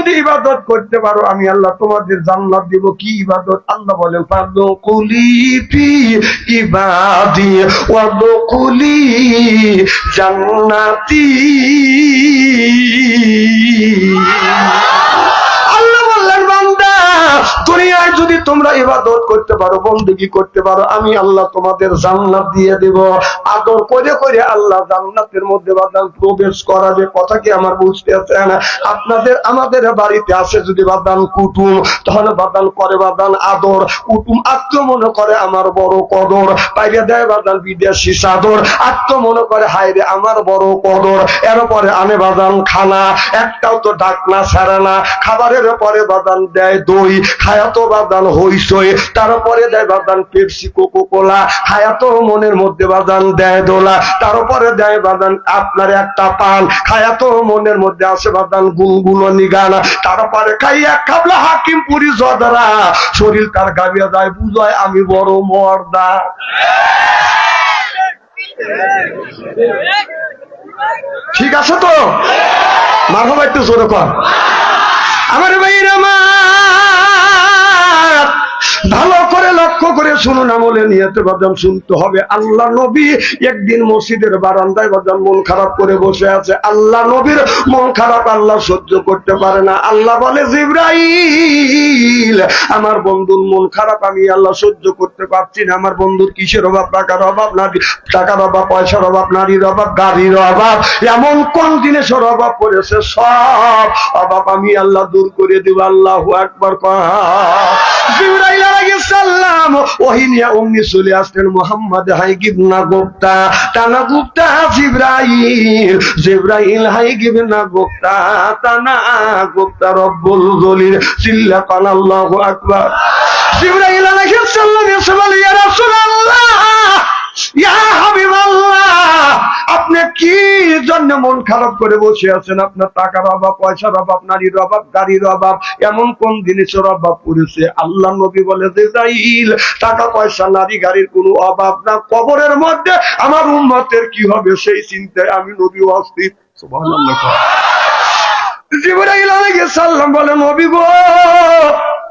যদি ইবাদত করতে পারো, আমি আল্লাহ তোমাদের জান্নাত দিব। কি ইবাদত? আল্লাহ বলে পাদো কুলি ফি ইবাদি ওয়াদো কুলি জান্নাতি। আল্লাহ বললেন, বান্দা দুনিয়ায় যদি তোমরা ইবাদত করতে পারো বন্দুকি করতে পারো, আমি আল্লাহ তোমাদের জান্নাত দিয়ে দেব। আদর করে করে আল্লাহ জান্নাতের মধ্যে বাদান প্রবেশ করাবে, কথা কি আমার বুঝতে আছেন আপনাদের, আমাদের বাড়িতে আসে যদি বাদান কুটুম তাহলে বাদান করে বাদান আদর, কুটুম আত্ম মনে করে আমার বড় কদর, পাইরে দেয় বাদান বিদেশি সাদর আত্ম মনে করে হাইরে আমার বড় কদর। এর পরে আনে বাদান খানা, একটাও তো ডাকনা ছাড়ে না। খাবারের পরে বাদান দেয় দই খায়াতো বাদান হইসই, তারপরে দেয় বাদান পেপসি কোকো কোলা খায়াতো মনের মধ্যে বাদান দেয় দোলা। তারপরে দেয় বাদান আপনার একটা পান। খায়াতো মনের মধ্যে আসে বাদান গুনগুলো নিগানা তারপরে খাইয়া খাবলা হাকিম পুরি জদরা। শরীর তার গাবিয়া যায়, বুঝায়, আমি বড় মর্দা। ঠিক আছে তো? মারহাবা একটু জোরে কর। আমার ভাইরা মা ভালো করে লক্ষ্য করে শুনুন আমলে নিয়তে বাদাম শুনতে হবে। আল্লাহ নবী একদিন মসজিদের বারান্দায় বাদাম মন খারাপ করে বসে আছে। আল্লাহ নবীর মন খারাপ আল্লাহ সহ্য করতে পারে না। আল্লাহ বলে, জিব্রাইল, আমার বন্ধুর মন খারাপ, আমি আল্লাহ সহ্য করতে পারছি না। আমার বন্ধুর কিসের অভাব? টাকার অভাব? নারী, টাকার অভাব, পয়সার অভাব, নারীর অভাব, গাড়ির অভাব, এমন কোন জিনিসের অভাব পড়েছে? সব অভাব আমি আল্লাহ দূর করে দিব। আল্লাহ একবার জিব্রাইল সালাম ওহী নিয়ে অমনি চলে আসলেন গুপ্তা টানা গুপ্তা টানা চিল্লা কান আল্লাহু আকবার। জিব্রাইল আলাইহিস সালাম ইয়া রাসূলুল্লাহ, ইয়া হাবিবাল্লাহ আপনি কি জন্য মন খারাপ করে বসে আছেন? আপনার টাকার অভাব পয়সার অভাব নারীর অভাব গাড়ির অভাব এমন কোন জিনিসের অভাব পড়েছে? আল্লাহ নবী বলে জিব্রাইল টাকা পয়সা নারী গাড়ির কোনো অভাব না। কবরের মধ্যে আমার উম্মতের কি হবে সেই চিন্তায় আমি নবী অস্থির। সালাম বলে নবী গো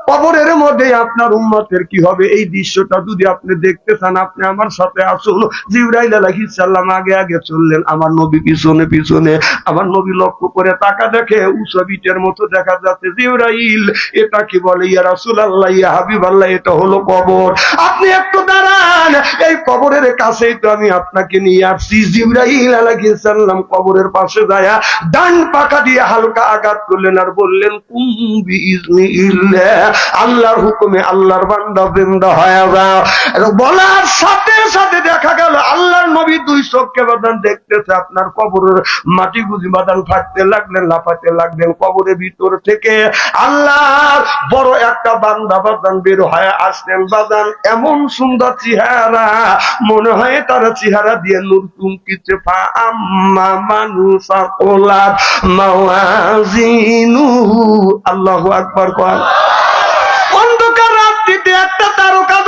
কবরের মধ্যে আপনার উম্মতের কি হবে? এই দৃশ্যটা যদি আপনি দেখতে চান, আপনি আমার সাথে আসুন। জিবরাইল আলাইহিস আগে আগে চললেন। আমার নবী পিছনে পিছনে, আমার নবী লক্ষ্য করে তাকা দেখে উসবিটের মতো দেখা যাচ্ছে। জিবরাইল, এটা কি বলে? ইয়া রাসূলুল্লাহ, ইয়া হাবিবাল্লাহ, এটা হলো কবর। আপনি একটু দাঁড়ান। এই কবরের কাছেই তো আমি আপনাকে নিয়ে আসছি। জিবরাইল আলাইহিস কবরের পাশে যায় ডান পাকা দিয়ে হালকা আঘাত করলেন আর বললেন কুম্বি ইজনি আল্লাহর হুকুমে আল্লাহর বান্দা বৃন্দা হয়ে যাও বলার সাথে সাথে দেখা গেল, আল্লাহর নবী দুই চোখকে বাদান দেখতেছে, আপনার কবরের মাটি গুজি বাদান ফাটতে লাগলেন, লাফাতে লাগলেন, কবরের ভিতর থেকে আল্লাহর বড় একটা বান্দা বাদান বের হয়ে আসলেন। বাদান এমন সুন্দর চেহারা, মনে হয় তার চেহারা দিয়ে নূর চুমকিছে ফা আম্মা মানুষ আকলাত মাওয়াজিনুহু আল্লাহু আকবার রাত্রিতে একটা তারকা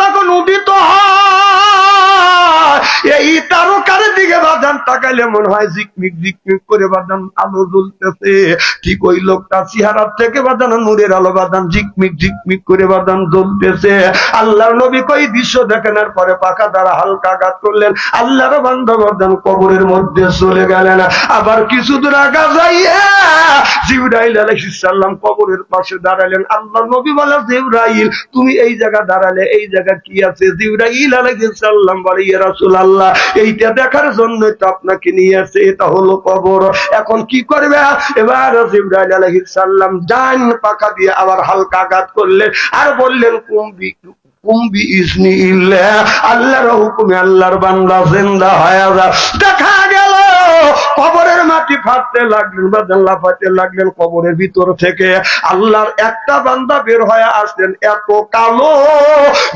এই তারকার দিকে বাদান তাকাইলে মনে হয় ঝিকমিক ঝিকমিক করে বাদান আলো জ্বলতেছে। ঠিক ওই লোকটা চেহারার থেকে বাদান নূরের আলো বাদান ঝিকমিক ঝিকমিক করে বাদান জ্বলতেছে। আল্লাহর নবী কই দৃশ্য দেখানোর পরে পাকা দ্বারা হালকা আঘাত করলেন। আল্লাহর বান্ধব বাদান কবরের মধ্যে চলে গেলেন। আবার কিছু দূর আগা যাইয়া জিব্রাইল আলাইহিস সালাম কবরের পাশে দাঁড়ালেন। আল্লাহ নবী বলে, জিব্রাইল, তুমি এই জায়গা দাঁড়ালে, এই জায়গা কি আছে? জিব্রাইল আলাইহিস সালাম বলে, ইয়া রাসূলুল্লাহ, এইটা দেখার জন্য তো আপনাকে নিয়ে আসে এটা হলো কবর। এখন কি করবে? এবার জিব্রাইল আলাইহিস সালাম ডান পাকা দিয়ে আবার হালকা আঘাত করলেন আর বললেন, কুম্বি কুম্বি ইসনি ইল্লা আল্লাহর হুকুমে আল্লাহর বান্দা জিন্দা হয়ে যা। দেখা গেল। ফাটতে লাগলেন বা লাফাতে লাগলেন, কবরের ভিতর থেকে আল্লাহর একটা বান্দা বের হয়ে আসলেন, এত কালো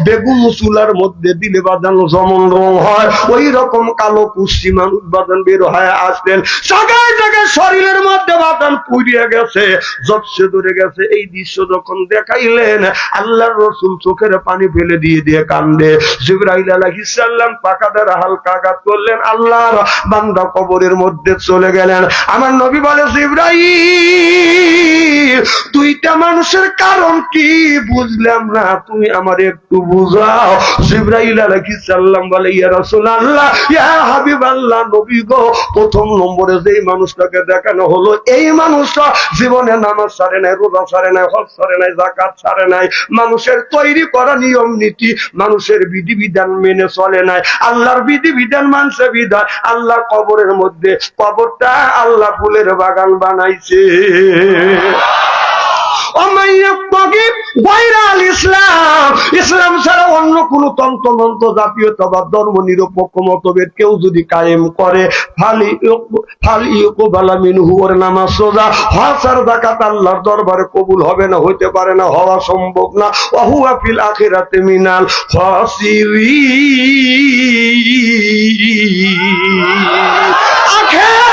বেগুন চুলার মধ্যে দিলে বাজানো যেমন রং হয় ওই রকম কালো কুষ্টি মানুষ বাদান বের হয়ে আসলেন। জায়গায় জায়গায় শরীরের মধ্যে বাদান পুড়িয়ে গেছে, জপসে ধরে গেছে। এই দৃশ্য যখন দেখাইলেন, আল্লাহর রসুল চোখের পানি ফেলে দিয়ে দিয়ে কান্দে। জিব্রাইল আলাইহিস সালাম পাকা হালকা আঘাত করলেন, আল্লাহর বান্দা কবরের মধ্যে চলে গেলেন। আমার নবী বলে ইব্রাহিম দুইটা মানুষের কারণ কি বুঝলাম না, তুমি আমার একটু বুঝাও। বলে, ইয়া রাসূলুল্লাহ, ইয়া হাবিবাল্লাহ, নবী গো, প্রথম নম্বরে যেই মানুষটাকে দেখানো হলো, এই মানুষটা জীবনে নামাজ ছাড়ে নাই, রোজা ছাড়ে নাই, হজ ছাড়ে নাই জাকাত ছাড়ে নাই। মানুষের তৈরি করা নিয়ম নীতি মানুষের বিধিবিধান মেনে চলে নাই। আল্লাহর বিধিবিধান মানছে বিধান আল্লাহ কবরের মধ্যে, কবরটা আল্লাহ ফুলের বাগান বানাইছে। ইসলাম। ছাড়া অন্য কোন তন্ত্রমন্ত্র, জাতীয়তাবাদ ধর্ম নিরপেক্ষ মতভেদ কেউ যদি কায়েম করে আল্লাহর দরবারে কবুল হবে না, হইতে পারে না, হওয়া সম্ভব না। ওহুয়া ফিল আখিরাতে মিনাল আদালতে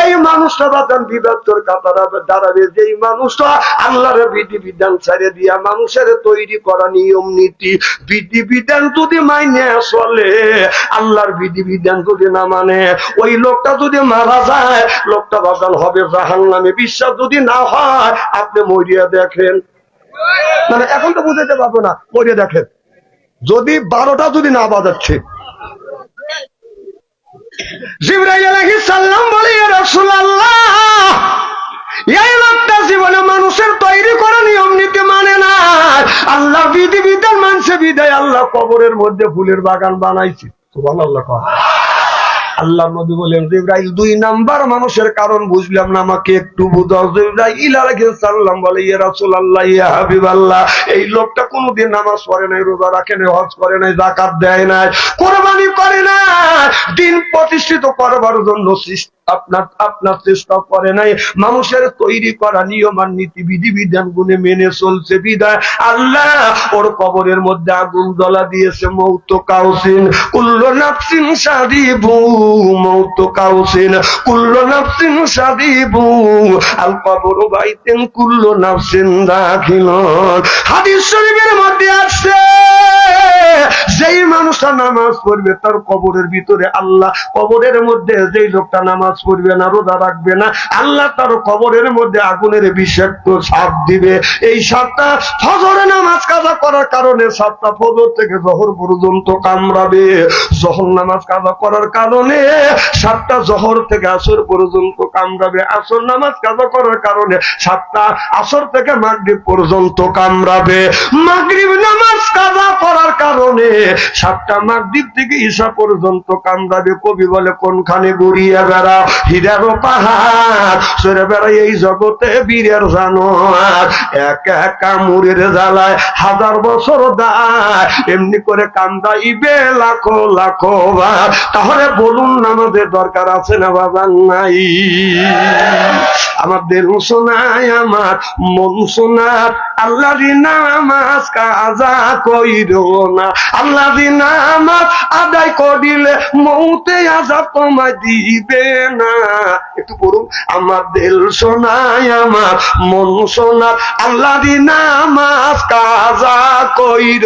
এই মানুষটা বাদান বিবাদর কাতারা দাঁড়াবে। যেই মানুষটা আল্লাহর বিধি বিধান ছেড়ে দিয়া মানুষের তৈরি করা নিয়ম নীতি, বিধি বিধান যদি মাইনে চলে, আল্লাহর বিধি বিধান যদি না মানে ওই লোকটা যদি মারা যায়, লোকটা বাদান হবে জাহান নামে বিশ্বাস যদি না হয়, আপনি মরিয়া দেখেন। মানে এখন তো বুঝাইতে পারব না, মরিয়া দেখেন। যদি বারোটা যদি না বাজাচ্ছে বলে এই মানুষের তৈরি নিয়ম নীতি মানে না আল্লাহ বিদায় আল্লাহ কবরের মধ্যে ফুলের বাগান বানাইছে সুবহানাল্লাহ। আল্লাহ নবী বলেন, জিব্রাইল দুই নাম্বার মানুষের কারণ বুঝলাম না, আমাকে একটু বুঝাও। জিব্রাইল আলাইহিস সালাম বলে, ইয়া রাসূলুল্লাহ, ইয়া হাবিবাল্লাহ, এই লোকটা কোনোদিন নামাজ পড়ে নাই, রোজা রাখে নাই, হজ করে নাই, যাকাত দেয় নাই, কোরবানি করে না দিন প্রতিষ্ঠিত করবার জন্য সৃষ্টি আপনার আপনার চেষ্টা করে নাই। মানুষের তৈরি করা নিয়ম আর নীতি বিধি বিধান গুনে মেনে চলছে বিদায়। আল্লাহ ওর কবরের মধ্যে আগুন জ্বলা দিয়েছে মৌত কাউসিন। কুল্ল নাফসিন সাদিবু, মৌত কাউসিন। কুল্ল নাফসিন সাদিবু, আল কবর বাইতেন কুল্ল দাখিলন। হাদিস শরীফের মধ্যে আছে যেই মানুষটা নামাজ পড়বে, তার কবরের ভিতরে আল্লাহ, কবরের মধ্যে যেই লোকটা নামাজ পড়বে না, রোজা রাখবে না, আল্লাহ তার কবরের মধ্যে আগুনের বিষাক্ত সাপ দিবে। এই সাপটা ফজরে নামাজ কাজা করার কারণে সাপটা ফজর থেকে জহর পর্যন্ত কামড়াবে। জহর নামাজ কাজা করার কারণে সাতটা জহর থেকে আসর পর্যন্ত কামড়াবে। আসর নামাজ কাজা করার কারণে সাতটা আসর থেকে মাগরিব পর্যন্ত কামড়াবে। মাগরিব নামাজ কাজা করার কারণে সাতটা মাগরিব থেকে ঈশা পর্যন্ত কামড়াবে। কবি বলে, কোনখানে ঘুরিয়ে বেড়া? হীরার পাহাড় সরে বেড়াই এই জগতে বীরের জানোয়ার। এক এক কামুরের জ্বালায় হাজার বছর দায়। এমনি করে কান্দাইবে লাখো লাখো তাহলে বলুন না আমাদের দরকার আছে না বাবা নাই? আমাদের শোনায় আমার, মন শোনার আল্লাহ নামাজ কাজা কইর না। আল্লাহ নামাজ আদায় করিলে মৌতে আজা তোমায় দিবে না। একটু পড়ুন। আমার দিল শোনায় আমার, মন শোনার আল্লাহ নামাজ কাজা কইর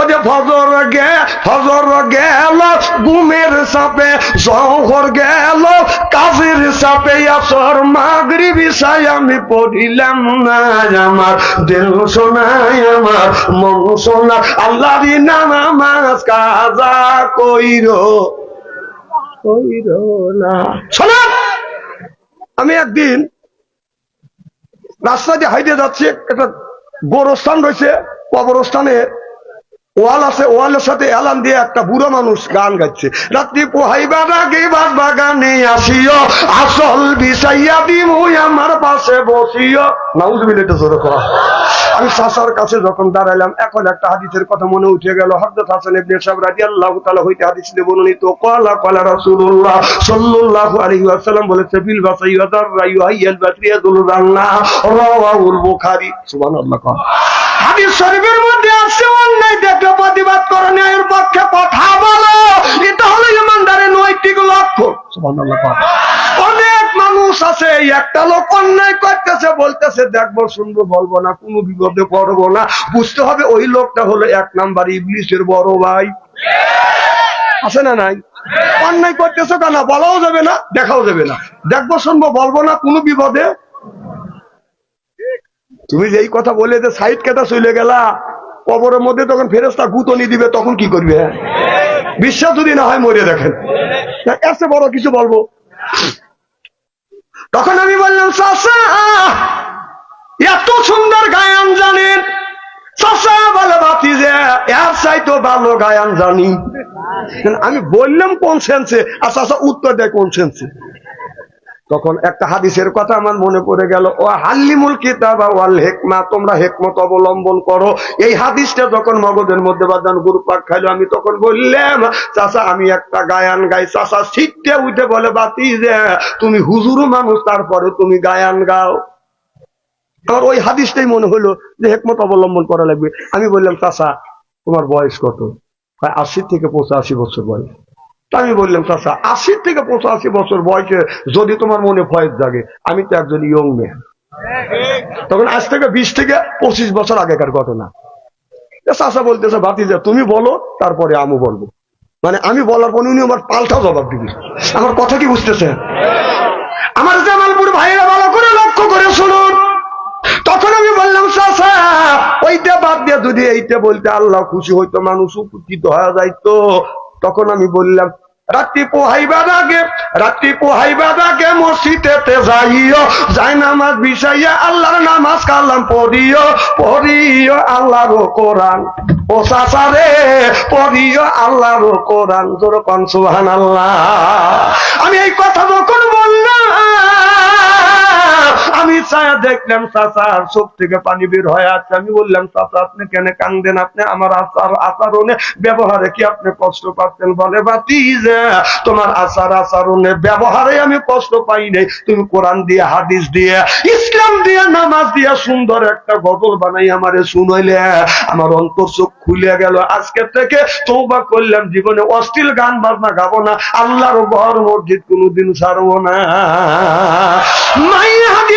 ওদের ফজর গে ফজর গেল গুমের সাপে জহর গেল, কাজের সাপে আসর মাগরি বিষয় আমি পড়িলাম না আমার, দিল শোনায় আমার, মন শোনা আল্লাহ নামাজ কাজা কইর কইর না। শোনা, আমি একদিন রাস্তা দিয়ে হাইটে যাচ্ছি, একটা গোরস্থান রয়েছে কবরস্থানে ওয়াল আছে, ওয়ালের সাথে এলান দিয়ে একটা বুড়ো মানুষ গান গাচ্ছে। রাত্রি পোহাইবার আগে বাস বাগানে আসিও, আসল বিষাইয়া দিমুই আমার পাশে বসিও। নাউজ বিলেটে জোরে করা। আমি চাষার কাছে যখন দাঁড়াইলাম, এখন একটা হাদিসের কথা মনে উঠে গেল। হযরত হাসান ইবনে সাহেব রাদিয়াল্লাহু তাআলা হইতে হাদিস দিয়ে বর্ণিত, ক্বালা ক্বালা রাসূলুল্লাহ সাল্লাল্লাহু আলাইহি ওয়াসাল্লাম বলেছে, বিল বাসাই দাররা ইউহাইয়াল বাতরিয়াতুল রান্না রাওয়াহুল বুখারী। সুবহানাল্লাহ হাদিস শরীফের মধ্যে আছে অন্যায় দেখলে প্রতিবাদ করো ন্যায়ের পক্ষে কথা বলো। এটা হলো ইমানদারের নৈতিক লক্ষ্য। অনেক মানুষ আছে একটা লোক অন্যায় করতেছে বলতেছে দেখব শুনব বলব না কোনো বিপদে পড়ব না। বুঝতে হবে ওই লোকটা হলো এক নাম্বার ইংলিশের বড় ভাই। আছে না নাই? অন্যায় করতেছো কেন? বলাও যাবে না দেখাও যাবে না। দেখব শুনব বলব না কোনো বিপদে তুমি যে এই কথা বলে যে সাইড কেটে চলে গেলা, কবরের মধ্যে তখন ফেরেস্তা গুতনি দিবে, তখন কি করবে? বিশ্বাস যদি না হয় মরে দেখেন। এসে বড় কিছু বলব। তখন আমি বললাম চাষা এত সুন্দর গায়ান জানেন। চাষা বলে বাতি যে, এর চাইতো ভালো গায়ান জানি। আমি বললাম কোন সেন্সে আর চাষা উত্তর দেয় কোন সেন্সে তখন একটা হাদিসের কথা আমার মনে পড়ে গেল, ও হাল্লিমুল কিতাব ওয়াল হেকমা, তোমরা হেকমত অবলম্বন করো। এই হাদিসটা যখন মগজের মধ্যে বাদান গুরু পাক খাইলো, আমি তখন বললাম, চাচা, আমি একটা গায়ান গাই। চাচা ছিটতে উঠে বলে, বাতি যে, তুমি হুজুরু মানুষ, তারপরে তুমি গায়ান গাও। আমার ওই হাদিসটাই মনে হলো যে হেকমত অবলম্বন করা লাগবে। আমি বললাম, চাচা, তোমার বয়স কত? প্রায় আশি থেকে পঁচাশি বছর বয়স। আমি বললাম, চাচা, আশি থেকে পঁচাশি বছর বয়সে যদি তোমার মনে ভয় জাগে, আমি তো একজন ইয়ং মেয়ে তখন আজ থেকে বিশ থেকে পঁচিশ বছর আগেকার ঘটনা। চাচা বলতেছে, ভাতিজা, তুমি বলো, তারপরে আমু বলব। মানে আমি বলার পর উনি আমার পাল্টাও জবাব দিবি আমার কথা কি বুঝতেছেন আমার জামালপুর ভাইয়েরা ভালো করে লক্ষ্য করে শুনুন। তখন আমি বললাম, চাচা, ওইটা বাদ দিয়ে যদি এইটা বলতে আল্লাহ খুশি হইতো, মানুষ উপকৃত হয়ে যাইতো। তখন আমি বললাম, রাত্রি পোহাইবার আগে রাত্রি পোহাইবার আগে মসজিদেতে যাইও, যাই নামাজ বিষাইয়া আল্লাহর নামাজ কালাম পড়িও পড়িও আল্লাহর কোরআন। ও চাচা রে পড়িও আল্লাহর কোরআন। তোর কন সুবহানাল্লাহ। আমি এই কথা যখন বললাম। আমি ছায়া দেখলাম চাচার চোখ থেকে পানি বের হয়ে আছে আমি বললাম, চাচা, আপনি কেন কান্দেন? আপনি আমার আচার, আচরণে, ব্যবহারে কি আপনি কষ্ট পাচ্ছেন? বলে, বাতি যে, তোমার আচার, আচরণে, ব্যবহারে আমি কষ্ট পাই নাই। তুমি কোরআন দিয়ে, হাদিস দিয়ে, ইসলাম দিয়ে, নামাজ দিয়ে সুন্দর একটা গজল বানাই আমারে শুনাইলে। আমার অন্তর চোখ খুলে গেল। আজকে থেকে তৌবা করলাম, জীবনে অশ্লীল গান বাজনা গাবো না। আল্লাহর ঘর মসজিদ কোনোদিন ছাড়বো না। মাইয়া হাদি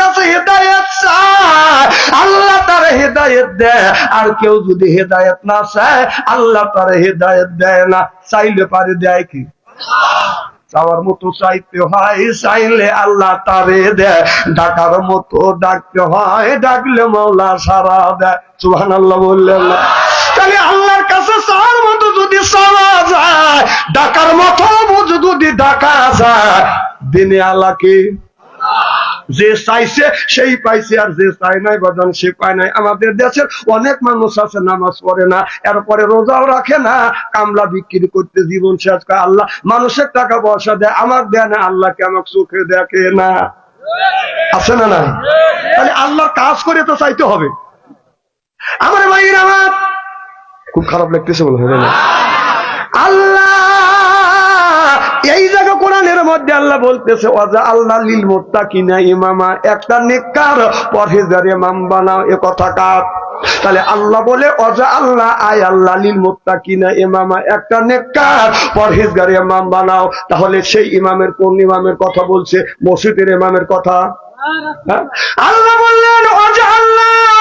কাছে হেদায়েত চায়, আল্লাহ তার হেদায়েত দেয়। আর কেউ যদি হেদায়েত না চায়, আল্লাহ তার হেদায়েত দেয় না। চাইলে পারে দেয় কি? চাওয়ার মতো চাইতে হয়, চাইলে আল্লাহ তারে দেয়। ডাকার মতো ডাকতে হয়, ডাকলে মাওলা সারা দেয়। সুহান আল্লাহ বললেন তাহলে আল্লাহর কাছে চাওয়ার মতো যদি চাওয়া যায়, ডাকার মতো যদি ডাকা যায়, দিনে আল্লাহকে যে চাইছে, সেই পাইছে আর যে চাই নাই বাজান সে পায় নাই। আমাদের দেশের অনেক মানুষ আছে, নামাজ পড়ে না, এরপরে রোজাও রাখে না, কামলা বিক্রি করতে জীবন শেষ করে আল্লাহ মানুষের টাকা পয়সা দেয় আমার দেয় না, আল্লাহকে আমার চোখে দেখে না। আছে না না? তাহলে আল্লাহ কাজ করে তো চাইতে হবে। আমার আমার খুব খারাপ লাগতেছে বলে কোরআনের মধ্যে আল্লাহ বলতেছে ওয়াজা আল্লাহ লিল মুত্তাকিনা ইমামা। একটা নেককার পরহেজগার ইমাম বানাও, এ কথা কার? তাহলে আল্লাহ বলে অজা আল্লাহ আয় আল্লাহ লিল মুত্তাকিনা ইমামা। একটা নেককার পরহেজগার ইমাম বানাও, তাহলে সেই ইমামের কোন ইমামের কথা বলছে? মসজিদের ইমামের কথা? হ্যাঁ? আল্লাহ বললেন অজা আল্লাহ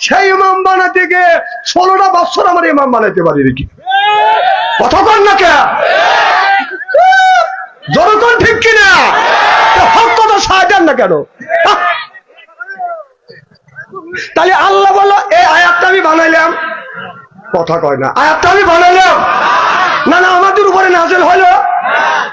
সেই ইমাম বানাতে গিয়ে ষোলোটা বছর আমার ইমাম বানাইতে পারি নাকি? কথা কন না কে? জনগণ ঠিক কিনা? হক কথা সাহায্য না কেন! তাহলে আল্লাহ বলো এই আয়াতটা আমি বানাইলাম। কথা কয় না। আয়াতটা আমি বানাইলাম। না না, আমাদের উপরে নাজেল হলো।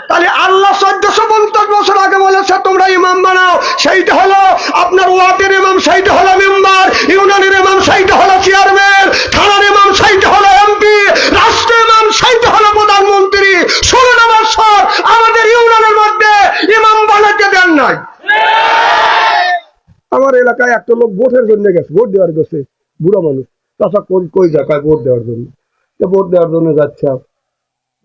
তাহলে আল্লাহ চোদ্দশো পঞ্চাশ বছর আগে বলেছে, তোমরা ইমাম বানাও। সেইটা হলো আপনার ওয়ার্ডের ইমাম, সেইটা হলো মেম্বার, ইউনিয়নের ইমাম, সেইটা হলো চেয়ারম্যান, থানার ইমাম, সেইটা হলো এমপি, রাষ্ট্রের ইমাম, সেইটা হলো প্রধানমন্ত্রী। ষোলো নম্বর সর আমাদের ইউনিয়নের মধ্যে ইমাম বানাতে দেন নাই। আমার এলাকায় একটা লোক ভোটের জন্য গেছে, ভোট দেওয়ার গেছে, বুড়ো মানুষ। তাছাড়া কই কই যায়? ভোট দেওয়ার জন্য? ভোট দেওয়ার জন্য যাচ্ছে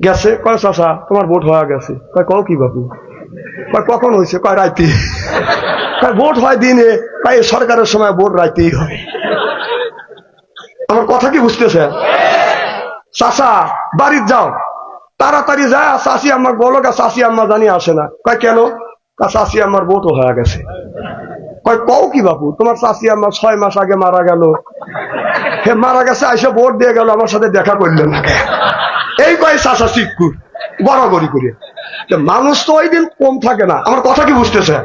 গেছে, কয় চাষা তোমার ভোট হয়ে গেছে। কয়, কও কি বাবু? কয়, কখন হয়েছে? কয় রাইতে কয়, ভোট হয় দিনে। কয় সরকারের সময় ভোট রাইতেই হয় আমার কথা কি বুঝতেছে চাষা বাড়ির যাও। তাড়াতাড়ি যায় চাষি আমার বলো গা চাষি আম্মা জানি আসে না। কয়, কেন? চাষি আমার ভোটও হয়ে গেছে। কয়, কও কি বাবু, তোমার চাষি আমার ছয় মাস আগে মারা গেল। হে, মারা গেছে, আইসে ভোট দিয়ে গেল, আমার সাথে দেখা করলেন না? এই কয় চাষা শিক্ষুর গড়াগড়ি করে। মানুষ তো ওই দিন কম থাকে না, আমার কথা কি বুঝতেছে?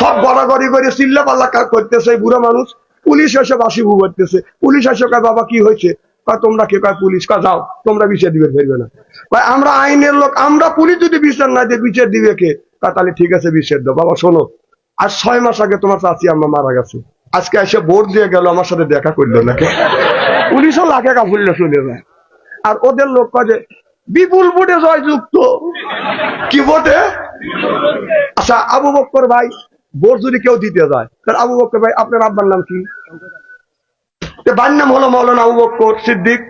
সব গড়াগড়ি করে চিল্লা পাল্লা করতেছে বুড়ো মানুষ। পুলিশ এসে বাসি ভু করতেছে। পুলিশ এসে কয়, বাবা, কি হয়েছে? তোমরা কে? কয়, পুলিশ। কয়, যাও, তোমরা বিচার দিবে ফেলবে না। কয়, আমরা আইনের লোক, আমরা পুলিশ যদি বিচার না দিয়ে বিচার দিবে কে? কয়, তাহলে ঠিক আছে, বিচার দাও। বাবা, শোনো আর ছয় মাস আগে তোমার চাচি আম্মা মারা গেছে। আজকে এসে ভোট দিয়ে গেল, আমার সাথে দেখা করল নাকি? পুলিশও লাখে কাপুল্লে শুনে যায়। আর ওদের লোক যে, বিপুল ভোটে জয়যুক্ত কি ভোটে? আচ্ছা আবু বক্কর ভাই, ভোট যদি কেউ দিতে যায়, তাহলে আবু বক্কর ভাই, আপনার আব্বার নাম কি? ভাইয়ের নাম হলো মৌলানা আবু বক্কর সিদ্দিক,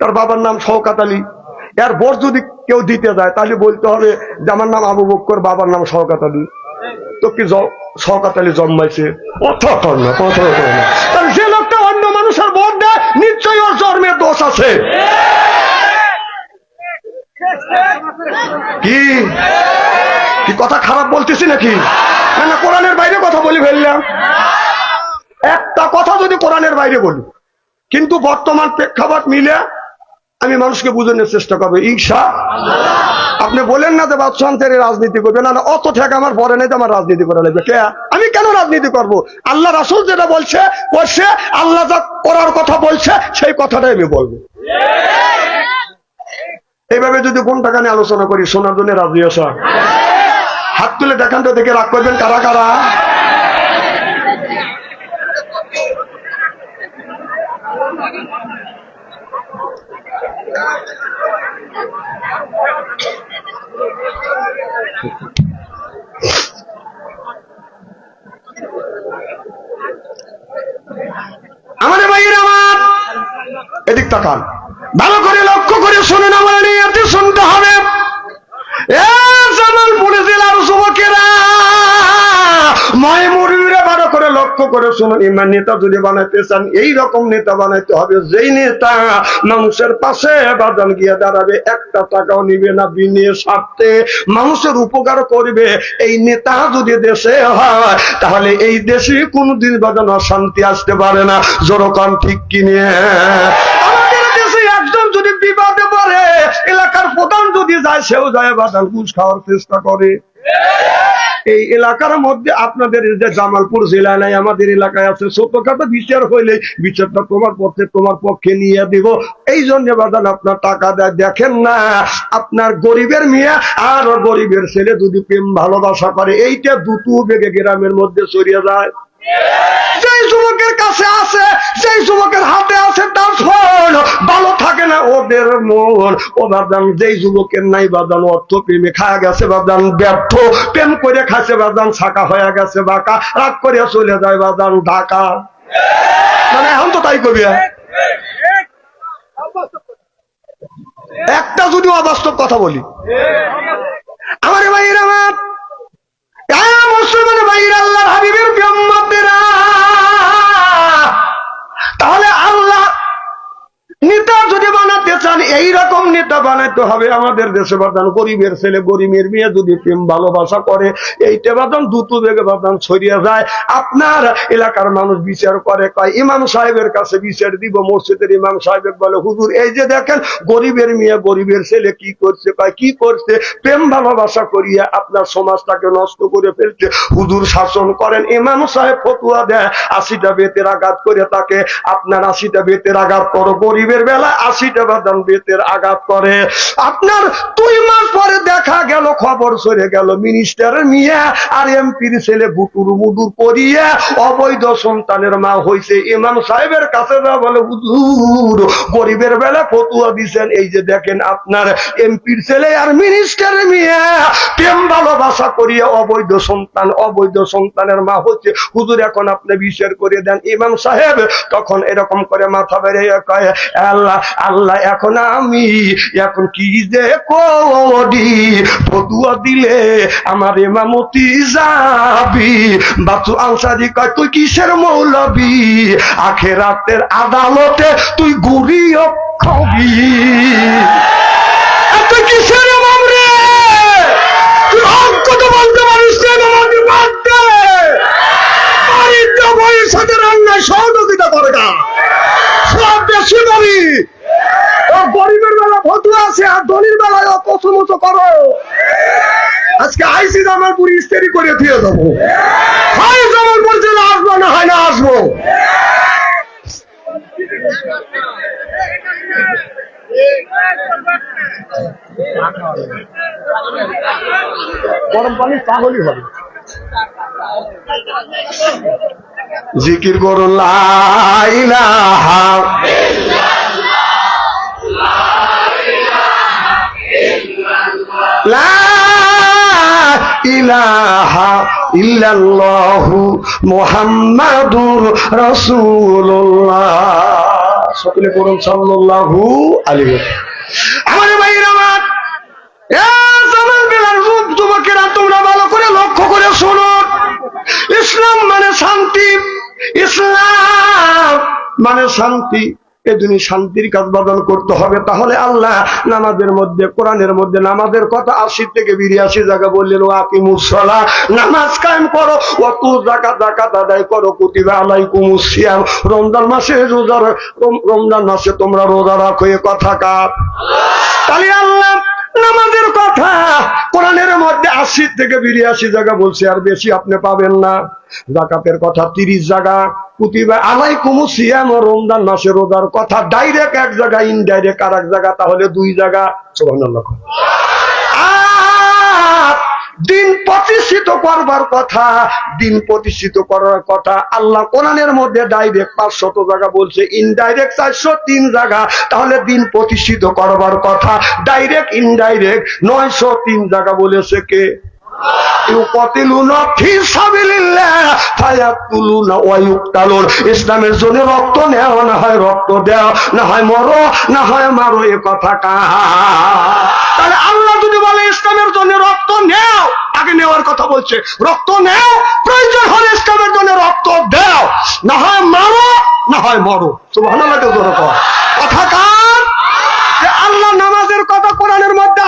তার বাবার নাম শওকাত আলী। এর ভোট যদি কেউ দিতে যায়, তাহলে বলতে হবে যে, আমার নাম আবু বক্কর, বাবার নাম শওকাত আলী। তো কি শওকাত আলী জন্মাইছে? কর না কথা না। যে লোকটা অন্য মানুষের ভোট দেয়। নিশ্চয়ই ওর জন্মের দোষ আছে। কি? কি কথা খারাপ বলতেছি নাকি? না কোরআনের বাইরে কথা বলি ফেললাম। একটা কথা যদি কোরআনের বাইরে বলি, কিন্তু বর্তমান প্রেক্ষাপট মিলে আমি মানুষকে বুঝানোর চেষ্টা করব। ঈর্ষা আপনি বলেন না যে বাদশান্তের রাজনীতি করবে। না অত ঠেক আমার পরে নেই আমার রাজনীতি করা লাগবে। কে? আমি কেন রাজনীতি করব? আল্লাহ রাসুল যেটা বলছে করছে আল্লাহ যা করার কথা বলছে, সেই কথাটাই আমি বলব। এইভাবে যদি কোন টাকা নিয়ে আলোচনা করি, শোনার জন্য রাজি হাত তুলে দেখান তো দেখে রাগ করবেন কারা কারা? আমাদের ভাইয়ের আমার এদিক তাকান। ভালো করে লক্ষ্য করে শুনুন আমার নিয়ে শুনতে হবে এ জামালপুর জেলার যুবকেরা ময় মুরবিরা ভালো করে লক্ষ্য করে শুনুন, ইমান নেতা যদি বানাইতে চান, এই রকম নেতা বানাইতে হবে, যেই নেতা মানুষের পাশে বাজান গিয়ে দাঁড়াবে, একটা টাকাও নিবে না, বিনিয়ে স্বার্থে মানুষের উপকার করবে। এই নেতা যদি দেশে হয়, তাহলে এই দেশে কোনোদিন বাজান অশান্তি আসতে পারে না। জোরকান ঠিক কিনে। যদি বিবাদে পড়ে, এলাকার প্রধান যদি যায়, সেও যায় বাদান ঘুষ খাওয়ার চেষ্টা করে। এই এলাকার মধ্যে আপনাদের যে জামালপুর জেলা নাই, আমাদের এলাকায় আছে ছোটখাটো বিচার হইলে বিচারটা তোমার পথে তোমার পক্ষে নিয়ে দিব। এই জন্য বাদান, আপনার টাকা দেয়। দেখেন না, আপনার গরিবের মেয়ে আর গরিবের ছেলে যদি প্রেম ভালোবাসা করে, এইটা দুটো বেগে গ্রামের মধ্যে সরিয়ে যায়। যেই যুবকের ওদের মন। ও বাদান যেই যুবকের নাই বাদান অর্থ প্রেমে খায়া গেছে বাদান ব্যর্থ প্রেম করে খাইছে বাদান ছাকা হয়ে গেছে বাঁকা রাগ করে চলে যায় বাদান ঢাকা। মানে এখন তো তাই কবি। একটা যদি অবাস্তব কথা বলি। আমার ভাইয়ের আমার। হ্যাঁ, মুসলমান ভাইয়ের আল্লাহর হাবিবের ব্রহ্মাদেরা তাহলে আল্লাহ নেতা যদি চান এই রকম নেতা বানাইতে হবে আমাদের দেশে বাদান গরিবের ছেলে, গরিবের মেয়ে যদি প্রেম, ভালোবাসা করে এইটা বাদান দ্রুত বেগে বাদান ছড়িয়ে যায়। আপনার এলাকার মানুষ বিচার করে, কয়, ইমাম সাহেবের কাছে বিচার দিব, মসজিদের ইমাম সাহেব বলে, হুজুর, এই যে দেখেন, গরিবের মেয়ে, গরিবের ছেলে কি করছে, কয়, কি করছে? প্রেম, ভালোবাসা করিয়া আপনার সমাজটাকে নষ্ট করে ফেলছে। হুজুর শাসন করেন, ইমাম সাহেব ফতুয়া দেয়, আশিটা বেতের আঘাত করে তাকে। আপনার আশিটা বেতের আঘাত করো, গরিবের বেলা আশিটা বাদান বেতের আঘাত করে। আপনার দুই মাস পরে দেখা গেল, খবর সরে গেল মিনিস্টারের মিয়া আর এমপির ছেলে বুটুর মুডুর করিয়ে অবৈধ সন্তানের মা হয়েছে ইমাম সাহেবের কাছে যা বলে, হুজুর, গরিবের বেলা ফতুয়া দিছেন। এই যে দেখেন আপনার এমপির ছেলে আর মিনিস্টারের মেয়ে প্রেম, ভালোবাসা করিয়ে অবৈধ সন্তান, অবৈধ সন্তানের মা হচ্ছে। হুজুর, এখন আপনি বিচার করে দেন। ইমাম সাহেব তখন এরকম করে মাথা বেড়ে কয়, আল্লাহ আল্লাহ, এখন আমি এখন কি যে করি? দিলে আমার ইমামতি যাবি। বাচু আনসারি কয়, তুই কিসের মৌলবি? আখেরাতের আদালতে তুই গুড়িও খাবি তুই কিসের সহযোগিতা সব বেশি ও গরিবের বেলা ফতুয়া আছে আর ধনির বেলায় ও কসমতো করো। আজকে আইসি জামালপুর ইস্তেরি করে দিয়ে দেবো। হয় জামালপুর জেলা আসব না হয় না আসব? গরম পানি পাগলই হবে। জিকির করুন লাইলাহা লা ইলাহা ইল্লাল্লাহু মুহাম্মাদুর রাসূলুল্লাহ। সকলে করুন সাল্লাল্লাহু আলাইহি আমার ভাইরা তোমরা ভালো করে লক্ষ্য করে শোনো। ইসলাম মানে শান্তি, ইসলাম মানে শান্তি। এজন্য শান্তির কাজ বদল করতে হবে, তাহলে আল্লাহ নামাজের মধ্যে, কোরআনের মধ্যে নামাজের কথা আশি থেকে বিরিয়াশি জায়গা বললেন ওয়াকি মুসলা নামাজ কায়েম করো অত জাকা জাকাত আদায় করো, কুতিবা আলাই সিয়াম। রমজান মাসে রোজা রমজান মাসে তোমরা রোজা রাখো, এ কথা কাপ তাহলে আল্লাহ নামাজের কথা কোরআনের মধ্যে আশি থেকে বিরিয়াশি জায়গা বলছে, আর বেশি আপনি পাবেন না। জাকাতের কথা তিরিশ জায়গা। রোজার কথা ডাইরেক্ট এক ইনডাইরেক্ট আর এক জায়গা, তাহলে দুই জায়গা দিন প্রতিষ্ঠিত করবার কথা, দিন প্রতিষ্ঠিত করার কথা আল্লাহ কোরআনের মধ্যে ডাইরেক্ট পাঁচশত জায়গা বলছে ইনডাইরেক্ট চারশো তিন জায়গা, তাহলে দিন প্রতিষ্ঠিত করবার কথা, ডাইরেক্ট ইনডাইরেক্ট নয়শো তিন জায়গা বলেছে কে? ইসলামের জন্য রক্ত নেও না হয় রক্ত দেও না হয় মরো, না হয় মারো, এ কথা তাহলে আল্লাহ যদি বলে, ইসলামের জন্য রক্ত নেও, আগে নেওয়ার কথা বলছে, রক্ত নেও, প্রয়োজন হলে ইসলামের জন্য রক্ত দেও, না হয় মারো, না হয় মরো। তো ভালো কর। কথা কার? আল্লাহ মধ্যে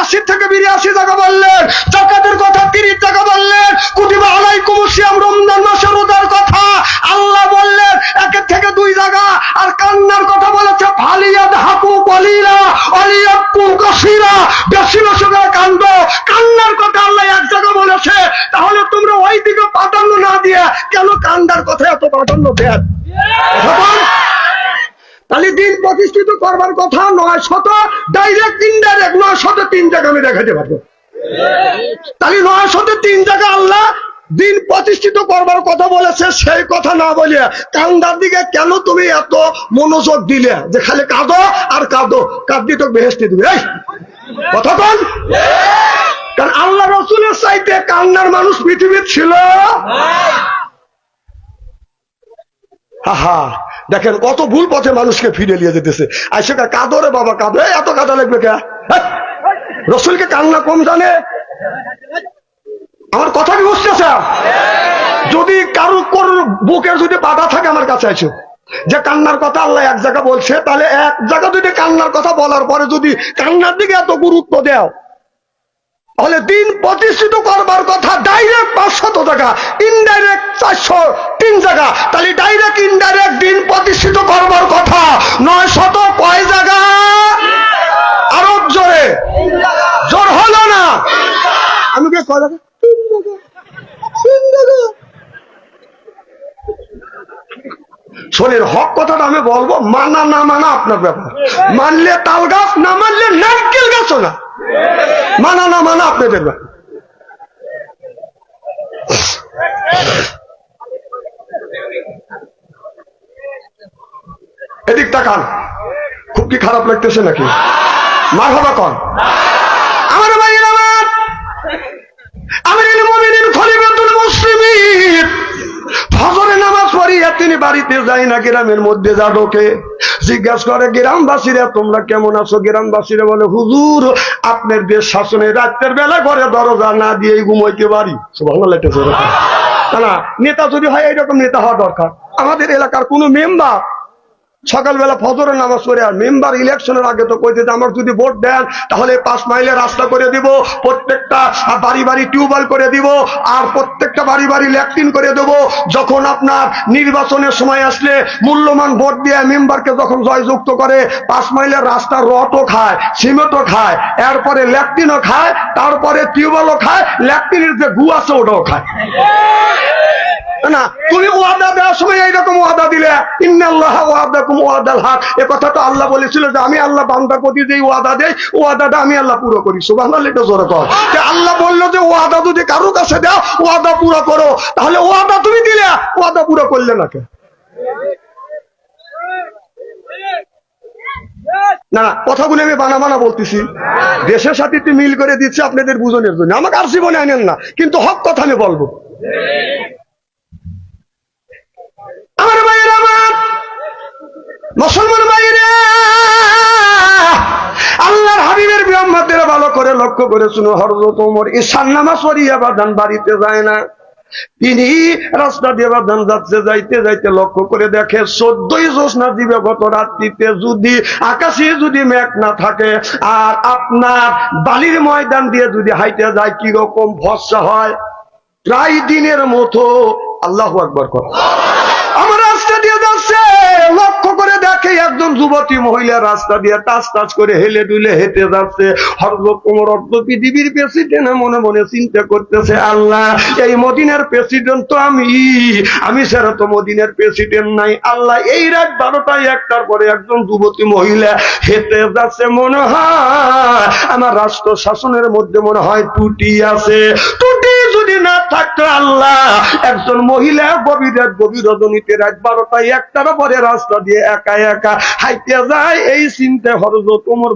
আশি থেকে বিরাশি জায়গা বললেন জাকাতের কথা তিরিশ জায়গা বললেন কুতিবা আলাইকুম সিয়াম রমজান মাসের রোজার কথা। আল্লাহ বললেন একের থেকে দুই জায়গা আর কান্নার কথা বলেছে ফালিয়া হাকু বলিরা অলিয়াকু কসিরা। বেশি কান্নার কথা আল্লাহ এক জায়গা বলেছে তাহলে তোমরা ওই দিকে প্রাধান্য না দিয়ে কেন কান্দার কথা এত প্রাধান্য দেন? তাহলে দিন প্রতিষ্ঠিত করবার কথা নয়, শত ডাইরেক্ট ইনডাইরেক্ট নয়, শত, তিন জায়গা আমি দেখাতে পারব। তাহলে নয়, শত, তিন জায়গা আল্লাহ দিন প্রতিষ্ঠিত করবার কথা বলেছে, সেই কথা না বলে কান্দার দিকে কেন তুমি এত মনোযোগ দিলে? যে খালি কাঁদো আর কাঁদো কাঁদি তো বেহেস্তি দিবে কথা বল কারণ আল্লাহ রসুলের চাইতে কান্নার মানুষ পৃথিবীর ছিল। হাহা দেখেন, কত ভুল পথে মানুষকে ফিরে নিয়ে যেতেছে। আইসে কাঁদো রে বাবা, কাঁদো। এত কাদা লাগবে কে? হ্যাঁ? রসুলকে কান্না কম জানে? আমার কথা কি বুঝতেছে? যদি কারও কারোর বুকের যদি বাধা থাকে আমার কাছে আইসো। যে কান্নার কথা আল্লাহ এক জায়গা বলছে, তাহলে এক জায়গা যদি কান্নার কথা বলার পরে যদি কান্নার দিকে এত গুরুত্ব দেও, তাহলে দিন প্রতিষ্ঠিত করবার কথা ডাইরেক্ট পাঁচশত টাকা ইনডাইরেক্ট চারশো তিন জায়গা। তাহলে ডাইরেক্ট ইনডাইরেক্ট দিন প্রতিষ্ঠিত করবার কথা। নয় শত কয় জায়গা? আরও জোরে। জোর হলো না? আমি কে কয় জায়গা? তিন জায়গা। তিন জায়গা। শোনেন, হক কথাটা আমি বলব, মানা না মানা আপনার ব্যাপার। মানলে তাল গাছ, না মানলে নারকেল গাছও না। মানা না মানা আপনাদের ব্যাপার। এদিক তাকান খুব কি খারাপ লাগতেছে নাকি? মার হবা কন। আমার তিনি বাড়িতে না, গ্রামের মধ্যে জিজ্ঞাসা করে, গ্রামবাসীরা, তোমরা কেমন আছো? গ্রামবাসীরা বলে, হুজুর, আপনার দেশ শাসনে রাত্রের বেলা ঘরে দরজা না দিয়ে ঘুমাইতে পারি। না, নেতা যদি হয়, এইরকম নেতা হওয়া দরকার। আমাদের এলাকার কোনো মেম্বার সকালবেলা ফজরের নামাজ পড়ে আর মেম্বার ইলেকশনের আগে তো কইতে আমার যদি ভোট দেন, তাহলে পাঁচ মাইলের রাস্তা করে দিব, প্রত্যেকটা বাড়ি বাড়ি টিউবওয়েল করে দিব, আর প্রত্যেকটা বাড়ি বাড়ি ল্যাট্রিন করে দেব। যখন আপনার নির্বাচনের সময় আসলে মূল্যমান ভোট দিয়ে মেম্বারকে যখন জয়যুক্ত করে, পাঁচ মাইলের রাস্তা রটও খায়, সিমেন্টও খায়, এরপরে ল্যাট্রিনও খায়, তারপরে টিউবওয়েলও খায়, ল্যাট্রিনের যে গু আছে ওটাও খায়। না তুমি ওয়াদা দেওয়ার সময় এইরকম ওয়াদা দিলে। ইন্নাল্লাহ ওয়াদাকুম ওয়াদাল হক। এ কথা তো আল্লাহ বলেছিল যে আমি আল্লাহ বান্দা প্রতি যে ওয়াদা দেই ওয়াদাটা আমি আল্লাহ পুরো করি। সুবহানাল্লাহ এটা জোরে কর। যে আল্লাহ বলল যে ওয়াদা যদি কারও কাছে দাও ওয়াদা পুরো করো। তাহলে ওয়াদা তুমি দিলে ওয়াদা পুরো করলে না কে? না না, কথাগুলো আমি বানা বানা বলতেছি। দেশের সাথে মিল করে দিচ্ছি আপনাদের বুঝনের জন্য। আমাকে আর জীবনে আনেন না। কিন্তু হক কথা আমি বলব। মুসলমান ভাইরা আল্লাহর হাবিবের বিয়ম্মাদের ভালো করে লক্ষ্য করে শুনো হরজত ওমর ঈশান নামাজ পড়িয়া বাদান বাড়িতে যায় না। তিনি রাস্তা দিয়ে বাদান যাচ্ছে, যাইতে যাইতে লক্ষ্য করে দেখে চোদ্দই জোসনা দিবে গত রাত্রিতে। যদি আকাশে যদি মেঘ না থাকে, আর আপনার বালির ময়দান দিয়ে যদি হাইতে যায়, কীরকম ভরসা হয়? প্রায় দিনের মতো আল্লাহ একবার কর। একজন যুবতী মহিলা রাস্তা দিয়ে টাচ টাচ করে হেলে ডুলে হেঁটে যাচ্ছে। হরজত কোমর অর্ধ পৃথিবীর প্রেসিডেন্ট মনে মনে চিন্তা করতেছে, আল্লাহ, এই মদিনের প্রেসিডেন্ট তো আমি। আমি ছাড়া তো মদিনের প্রেসিডেন্ট নাই। আল্লাহ, এই রাত বারোটায় একটার পরে একজন যুবতী মহিলা হেঁটে যাচ্ছে। মনে হয় আমার রাষ্ট্র শাসনের মধ্যে মনে হয় টুটি আছে। টুটি যদি না থাকতো, আল্লাহ, একজন মহিলা গভীর গভীর রজনীতে রাত বারোটায় একটার পরে রাস্তা দিয়ে একা একা যায়, এই হরজ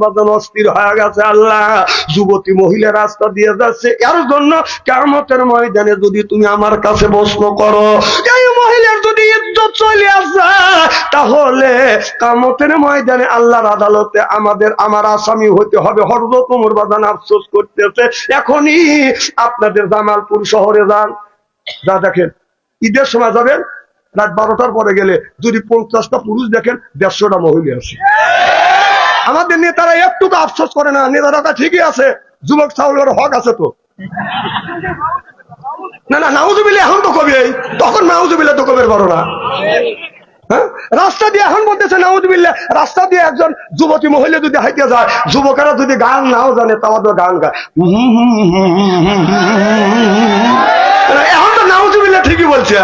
বাদন অস্থির হয়ে গেছে আল্লাহ। যুবতী মহিলা রাস্তা দিয়ে যাচ্ছে। এর জন্য কেমতের ময়দানে যদি তুমি আমার কাছে প্রশ্ন করো, এই মহিলার যদি ইজ্জত চলে আসে, তাহলে কামতের ময়দানে আল্লাহর আদালতে আমাদের, আমার আসামি হইতে হবে। হরজ তোমর বাদান আফসোস করতেছে। এখনই আপনাদের জামালপুর শহরে যান। যা দেখেন, ঈদের সময় যাবেন? রাত বারোটার পরে গেলে যদি পঞ্চাশটা পুরুষ দেখেন দেড়শোটা মহিলা আছে আমাদের নেতারা একটুকু আফসোস করে না নেতারা তো ঠিকই আছে যুবক চাউলের হক আছে তো না না নাউজুবিল্লা এখন তো কবি তখন নাউজুবিল্লা তো কবের বড় না হ্যাঁ? রাস্তা দিয়ে এখন বলতেছে নাউজুবিল্লা রাস্তা দিয়ে একজন যুবতী মহিলা যদি হাইতে যায় যুবকেরা যদি গান নাও জানে তাও তো গান গায় এখন তো নাউজুবিল্লা ঠিকই বলছে